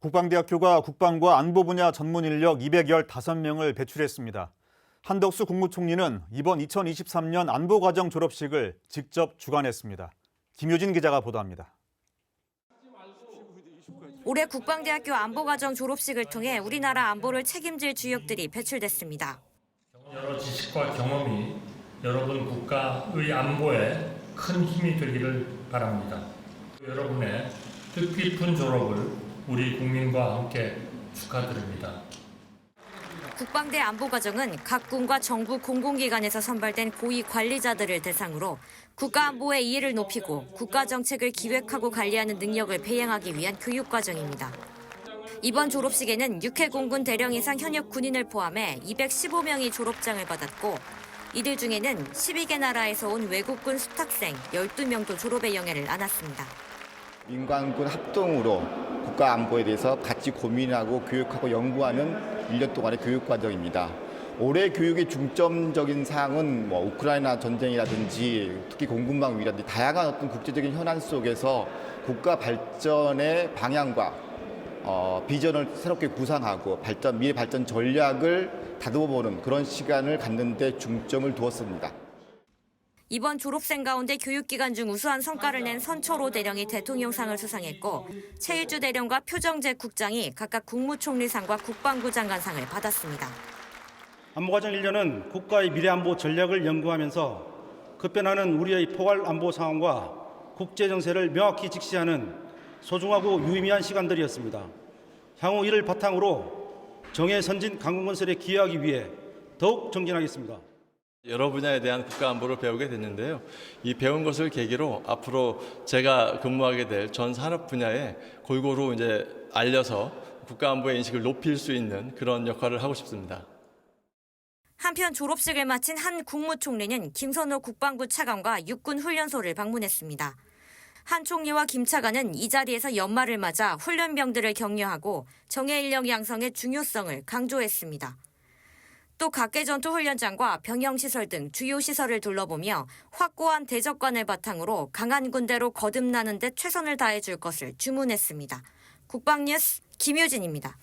국방대학교가 국방과 안보 분야 전문 인력 215명을 배출했습니다. 한덕수 국무총리는 이번 2023년 안보과정 졸업식을 직접 주관했습니다. 김효진 기자가 보도합니다. 올해 국방대학교 안보과정 졸업식을 통해 우리나라 안보를 책임질 주역들이 배출됐습니다. 여러 지식과 경험이 여러분 국가의 안보에 큰 힘이 되기를 바랍니다. 여러분의 뜻깊은 졸업을 우리 국민과 함께 축하드립니다. 국방대 안보과정은 각 군과 정부 공공기관에서 선발된 고위 관리자들을 대상으로 국가 안보의 이해를 높이고 국가 정책을 기획하고 관리하는 능력을 배양하기 위한 교육 과정입니다. 이번 졸업식에는 육해공군 대령 이상 현역 군인을 포함해 215명이 졸업장을 받았고 이들 중에는 12개 나라에서 온 외국군 수탁생 12명도 졸업의 영예를 안았습니다. 민관군 합동으로 국가 안보에 대해서 같이 고민하고 교육하고 연구하는 1년 동안의 교육 과정입니다. 올해 교육의 중점적인 사항은 뭐 우크라이나 전쟁이라든지 특히 공군방 위라든지 다양한 어떤 국제적인 현안 속에서 국가 발전의 방향과 어, 비전을 새롭게 구상하고 발전 미래 발전 전략을 다듬어보는 그런 시간을 갖는데 중점을 두었습니다. 이번 졸업생 가운데 교육기간 중 우수한 성과를 낸 선초로 대령이 대통령상을 수상했고 최일주 대령과 표정재 국장이 각각 국무총리상과 국방부 장관상을 받았습니다. 안보과정 1년은 국가의 미래 안보 전략을 연구하면서 급변하는 우리의 포괄 안보 상황과 국제 정세를 명확히 직시하는 소중하고 유의미한 시간들이었습니다. 향후 이를 바탕으로 정예 선진 강국건설에 기여하기 위해 더욱 정진하겠습니다. 여러 분야에 대한 국가 안보를 배우게 됐는데요. 이 배운 것을 계기로 앞으로 제가 근무하게 될 전 산업 분야에 골고루 이제 알려서 국가 안보의 인식을 높일 수 있는 그런 역할을 하고 싶습니다. 한편 졸업식을 마친 한 국무총리는 김선호 국방부 차관과 육군 훈련소를 방문했습니다. 한 총리와 김 차관은 이 자리에서 연말을 맞아 훈련병들을 격려하고 정예 인력 양성의 중요성을 강조했습니다. 또 각계 전투 훈련장과 병영 시설 등 주요 시설을 둘러보며 확고한 대적관을 바탕으로 강한 군대로 거듭나는 데 최선을 다해 줄 것을 주문했습니다. 국방뉴스 김효진입니다.